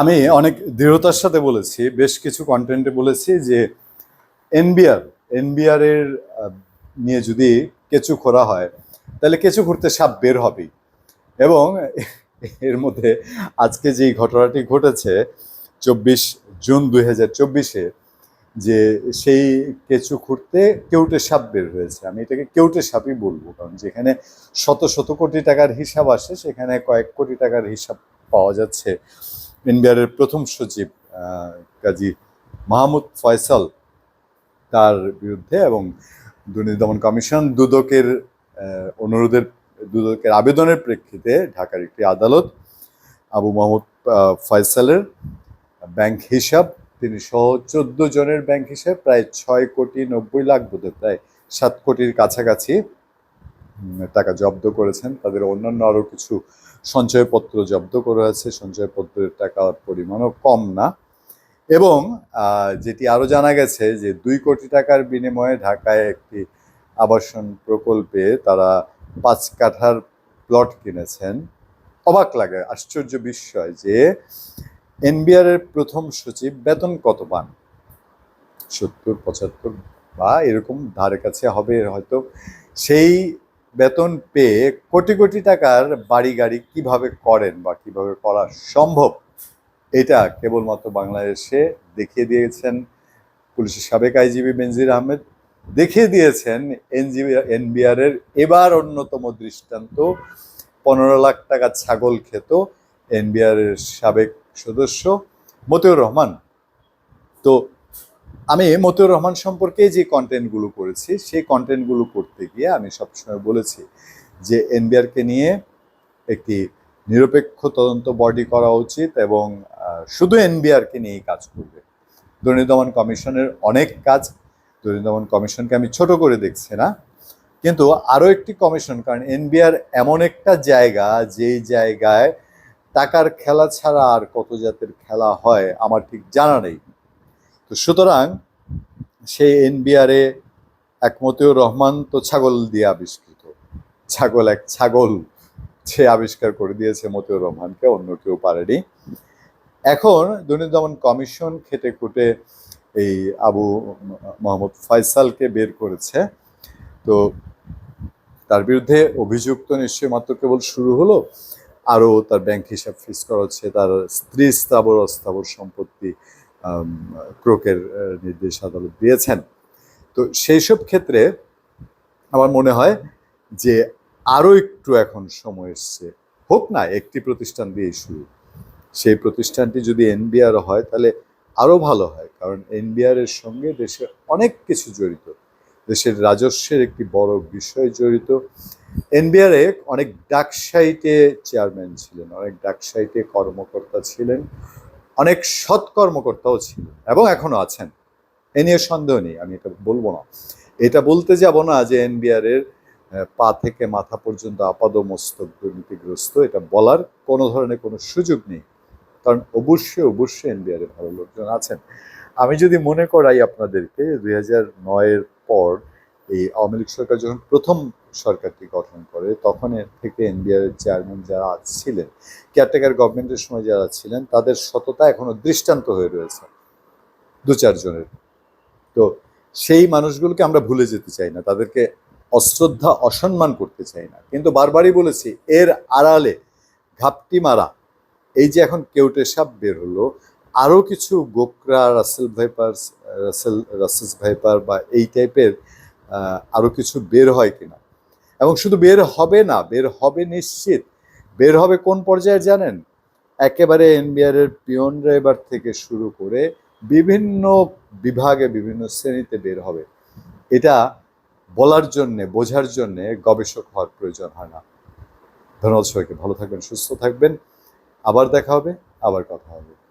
আমি অনেক দৃঢ়তার সাথে বলেছি বেশ কিছু কন্টেন্টে বলেছি যে এনবিআর এনবিআর এর আহ, নিয়ে যদি কেঁচু খোরা হয় তাহলে কেঁচু খুঁড়তে সাপ বের হবেই। এবং এর মধ্যে আজকে যেই ঘটনাটি ঘটেছে চব্বিশ জুন দুই হাজার চব্বিশে যে সেই কেঁচু খুঁড়তে কেউটে সাপ বের হয়েছে। আমি এটাকে কেউটে সাপই বলব কারণ যেখানে শত শত কোটি টাকার হিসাব আসে সেখানে কয়েক কোটি টাকার হিসাব পাওয়া যাচ্ছে। এনবিআর এর প্রথম সচিব কাজী মাহমুদ ফয়সাল তার বিরুদ্ধে এবং দুর্নীতি দমন কমিশন দুদকের অনুরোধের, দুদকের আবেদনের প্রেক্ষিতে ঢাকার একটি আদালত আবু মাহমুদ ফয়সালের ব্যাংক হিসাব, তিনি সহ চোদ্দ জনের ব্যাংক হিসাব, প্রায় ছয় কোটি নব্বই লাখ বোধহয়, প্রায় সাত কোটির কাছাকাছি টাকা জব্দ করেছেন। তাদের অন্যান্য আরও কিছু সঞ্চয়পত্র জব্দ করা হয়েছে সঞ্চয়পত্রের টাকার পরিমাণও কম না। এবং যেটি আরও জানা গেছে যে দুই কোটি টাকার বিনিময়ে ঢাকায় একটি আবাসন প্রকল্পে তারা পাঁচ কাঠার প্লট কিনেছেন। অবাক লাগে, আশ্চর্য বিস্ময় যে এনবিআর এর প্রথম সচিব বেতন কত পান? সত্তর, পঁচাত্তর বা এরকম ধারে কাছে হবে হয়তো। সেই বেতন পেয়ে কোটি কোটি টাকার বাড়ি গাড়ি কীভাবে করেন বা কীভাবে করা সম্ভব, এটা কেবলমাত্র বাংলাদেশে দেখিয়ে দিয়েছেন পুলিশের সাবেক আইজিবি বেনজির আহমেদ। দেখিয়ে দিয়েছেন এনজিবি এনবিআর এর এবার অন্যতম দৃষ্টান্ত, পনেরো লাখ টাকা ছাগল খেত এনবিআর এর সাবেক সদস্য মতিউর রহমান। তো আমি মতিউর রহমান সম্পর্কে যে কন্টেন্টগুলো করেছি, সেই কন্টেন্টগুলো করতে গিয়ে আমি সবসময় বলেছি যে এনবিআরকে নিয়ে একটি নিরপেক্ষ তদন্ত বডি করা উচিত এবং শুধু এনবিআরকে নিয়েই কাজ করবে। দুর্নীতি দমন কমিশনের অনেক কাজ, দুর্নীতি দমন কমিশনকে আমি ছোট করে দেখছি না, কিন্তু আরও একটি কমিশন, কারণ এনবিআর এমন একটা জায়গা, যেই জায়গায় টাকার খেলা ছাড়া আর কত জাতের খেলা হয়, আমার ঠিক জানা নেই। তো সুতরাং সেই এনবিআরে এক মতিউর রহমান তো ছাগল দিয়ে আবিষ্কৃত। ছাগল এক ছাগল সে আবিষ্কার করে দিয়েছে মতিউর রহমানকে, অন্য কেউ পারেনি। এখন দুর্নীতি দমন কমিশন খেটে খুঁটে এই আবু মোহাম্মদ ফয়সালকে বের করেছে। তো তার বিরুদ্ধে অভিযোগ তো নিশ্চয়ই মাত্র কেবল শুরু হলো, আরও তার ব্যাংক হিসাব ফিস করা হচ্ছে, তার স্ত্রী স্থাবর অস্থাবর সম্পত্তি ক্রোকের নির্দেশ আদালত দিয়েছেন। তো সেই সব ক্ষেত্রে আমার মনে হয় যে আরও একটু এখন সময় এসছে। হোক না, একটি প্রতিষ্ঠান দিয়েই শুরু। সেই প্রতিষ্ঠানটি যদি এনবিআর হয়, তাহলে আরও ভালো হয়। কারণ এনবিআর এর সঙ্গে দেশের অনেক কিছু জড়িত। দেশের রাজস্বের একটি বড় বিষয় জড়িত। এনবিআরে অনেক ডাকসাইটে চেয়ারম্যান ছিলেন, অনেক ডাকসাইটে কর্মকর্তা ছিলেন। অনেক সৎ কর্মকর্তাও ছিলেন এবং এখনও আছেন। এ নিয়ে সন্দেহ নেই, আমি এটা বলব না। এটা বলতে যাব না যে এনবিআর এর পা থেকে মাথা পর্যন্ত আপাদমস্তক দুর্নীতিগ্রস্ত, এটা বলার কোনো ধরনের কোনো সুযোগ নেই। কারণ অবশ্যই অবশ্যই এনবিআর ভালো লোকজন আছেন। আমি যদি মনে করাই আপনাদেরকে, দুই হাজার নয়ের পর এই আওয়ামী লীগ সরকার যখন প্রথম সরকারটি গঠন করে, তখন এর থেকে এনবিআর চেয়ারম্যান যারা ছিলেন কেয়ারটেকার গভর্নমেন্টের সময় যারা ছিলেন, তাদের সততা এখনও দৃষ্টান্ত হয়ে রয়েছে, দু চারজনের। তো সেই মানুষগুলোকে আমরা ভুলে যেতে চাই না, তাদেরকে অশ্রদ্ধা, অসম্মান করতে চাই না। কিন্তু বারবারই বলেছি, এর আড়ালে ঘাপটি মারা, এই যে এখন কেউটে সাপ বের হলো, আরও কিছু গোকরা Russell viper Russell Russell's viper বা এই টাইপের আরও কিছু বের হয় কিনা এবং শুধু বের হবে না, বের হবে নিশ্চিত। বের হবে কোন পর্যায়ে জানেন? একেবারে এনবিআর এর পিয়ন ড্রাইভার থেকে শুরু করে বিভিন্ন বিভাগে, বিভিন্ন শ্রেণীতে বের হবে। এটা বলার জন্যে, বোঝার জন্যে গবেষক হওয়ার প্রয়োজন হয় না। ধন্যবাদ সবাইকে। ভালো থাকবেন, সুস্থ থাকবেন। আবার দেখা হবে, আবার কথা হবে।